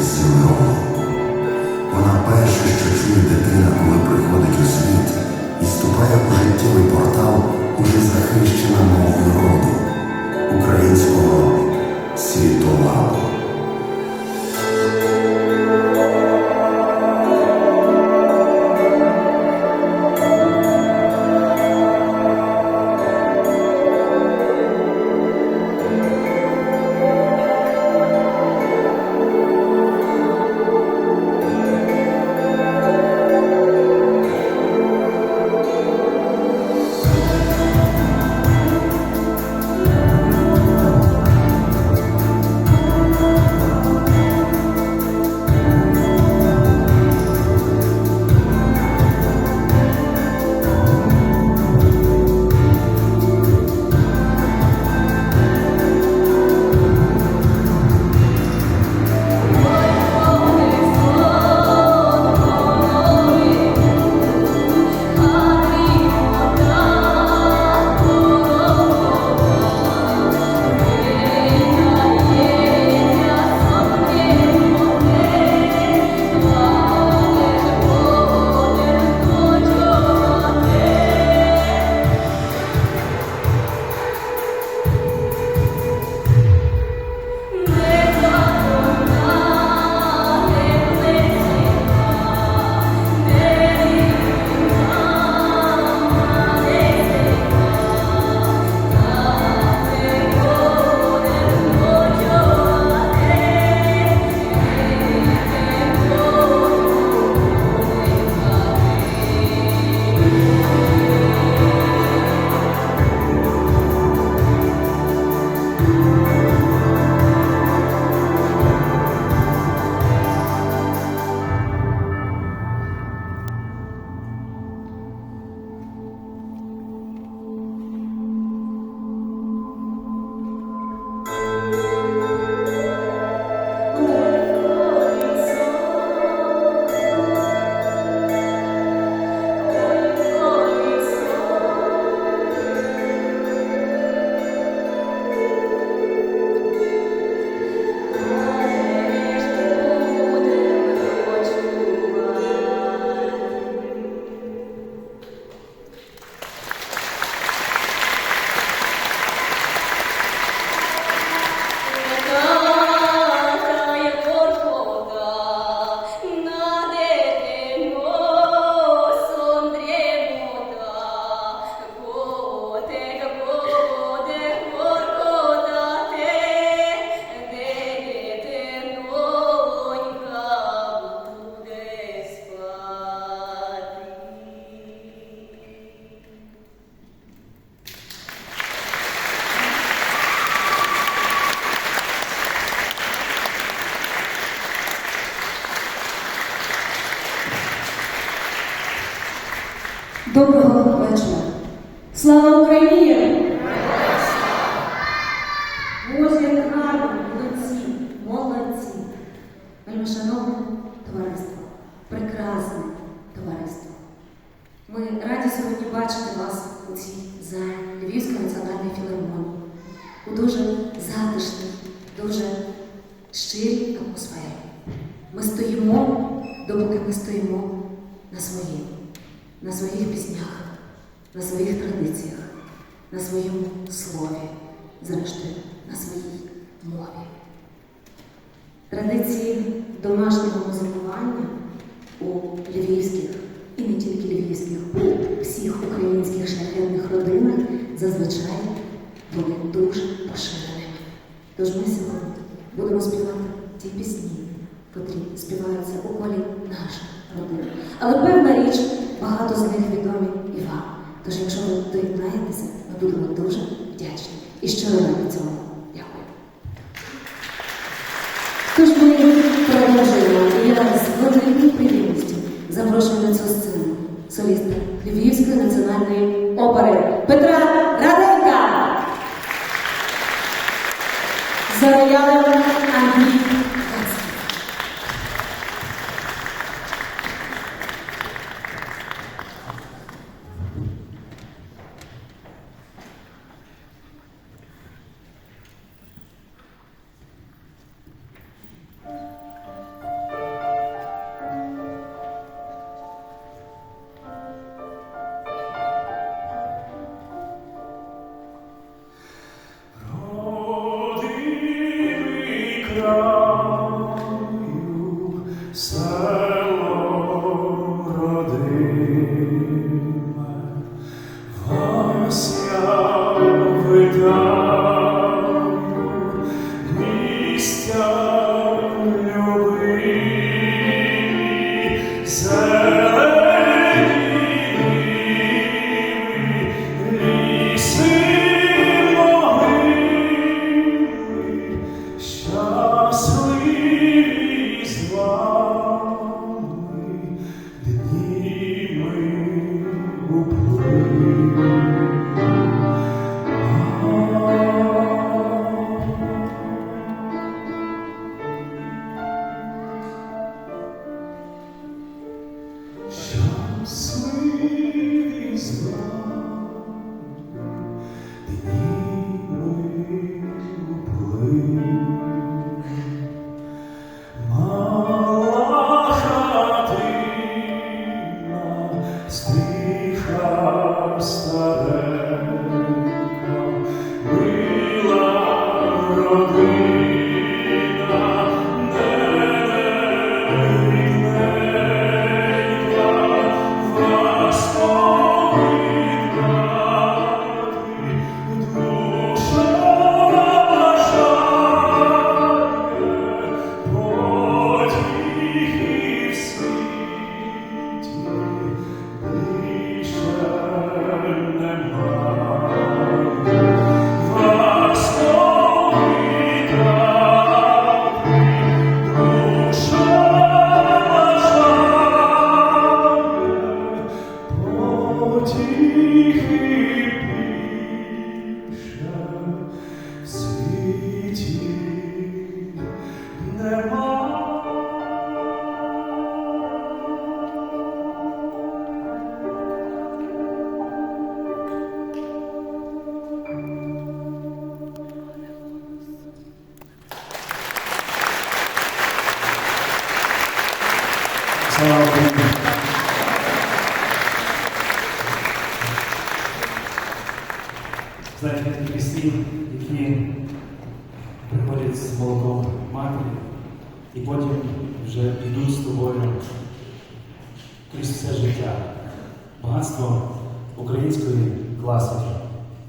із Вона перше, що чує дитина, коли приходить у світ і ступає у життєвий портал, уже захищена мовою роду українського світолабу. Доброго вечора. Слава Україні! Боже, як гарно, молодці, молодці. Вельмишановне товариство, прекрасне товариство. Ми раді сьогодні бачити вас у цій залі Львівської національної філармонії у дуже затишній, дуже щирій атмосфері. Ми стоїмо, допоки ми стоїмо на своєму на своїх піснях, на своїх традиціях, на своєму слові, зрештою, на своїй мові. Традиції домашнього музикування у львівських і не тільки львівських, у всіх українських шляхетних родинах зазвичай були дуже поширеними. Тож ми сьогодні будемо співати ті пісні, котрі співаються у колі наших родин. Але певна річ, багато з них відомі і вам. Тож, якщо ви доєднаєтеся, ми будемо дуже вдячні. І щиро раді цьому. Дякую. So. навіть пісні, які приходять з молоком матері, і потім вже йдуть з тобою крізь все життя. Багатство української класики,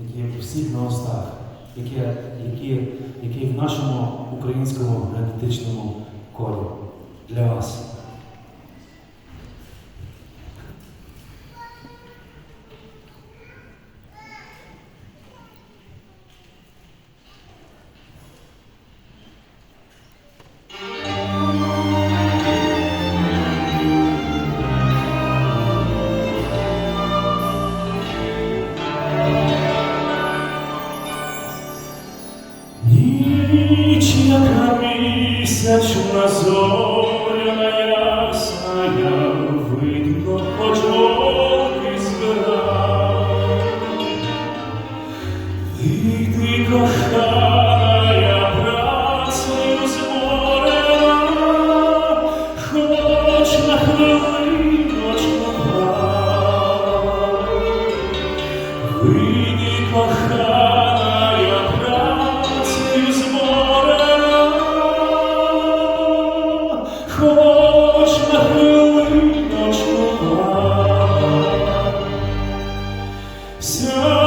які всіх на устах, які яке, яке в нашому українському генетичному колі для вас. So